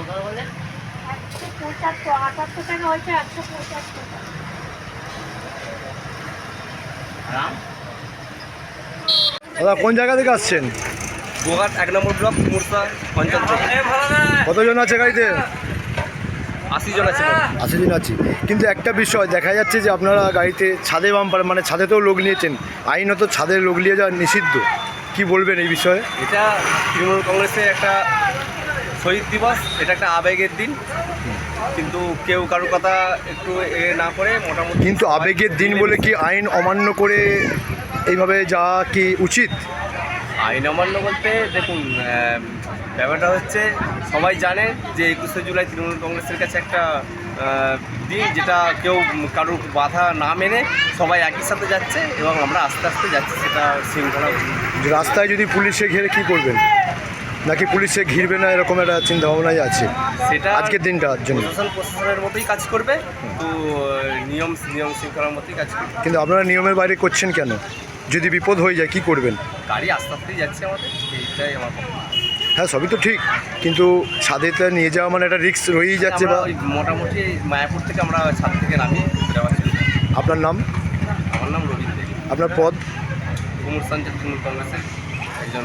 একশো পঁচাত্তর আটাত্তর টাকা হয়েছে একশো পঁচাত্তর টাকা। দাদা কোন জায়গা থেকে আসছেন? গোঘাট এক নম্বর ব্লক মুরসা কতজন আছে গাড়িতে? আশি জন আছে। আশি দিন আছি। কিন্তু একটা বিষয় দেখা যাচ্ছে যে আপনারা গাড়িতে ছাদে বাম্পার মানে ছাদেতেও লোক নিয়েছেন। আইনত ছাদে লোক নিয়ে যাওয়া নিষিদ্ধ। কি বলবেন এই বিষয়ে? এটা তৃণমূল কংগ্রেসের একটা শহীদ দিবস এটা একটা আবেগের দিন। কিন্তু কেউ কারোর কথা একটু এ না করে মোটামুটি কিন্তু আবেগের দিন বলে কি আইন অমান্য করে এইভাবে যাওয়া কি উচিত? আইন অমান্য বলতে দেখুন ব্যাপারটা হচ্ছে সবাই জানে যে একুশে জুলাই তৃণমূল কংগ্রেসের কাছে একটা দিন যেটা কেউ কারোর বাধা না মেনে সবাই একই সাথে যাচ্ছে এবং আমরা আস্তে আস্তে যাচ্ছি সেটা শৃঙ্খলা রাস্তায় যদি পুলিশে ঘিরে কি করবেন? নাকি পুলিশে ঘিরবে না এরকম একটা চিন্তা ভাবনাই আছে? সেটা আজকের দিনটার জন্য। প্রশাসন প্রশাসনের মতোই কাজ করবে তো নিয়ম নিয়ম শৃঙ্খলার মতোই কাজ করবে। কিন্তু আপনারা নিয়মের বাইরে করছেন কেন? যদি বিপদ হয়ে যায় কি করবেন? গাড়ি আস্তে আস্তেই যাচ্ছে আমাদের এইটাই আমার হ্যাঁ সবই তো ঠিক কিন্তু ছাদেতে নিয়ে যাওয়া মানে একটা রিস্ক রয়েই যাচ্ছে বা মোটামুটি মায়াপুর থেকে আমরা ছাদ থেকে নামি আপনার নাম? আমার নাম রবীন্দ্র। আপনার পদ? কুমুর সঞ্চয় তৃণমূল কংগ্রেসের একজন।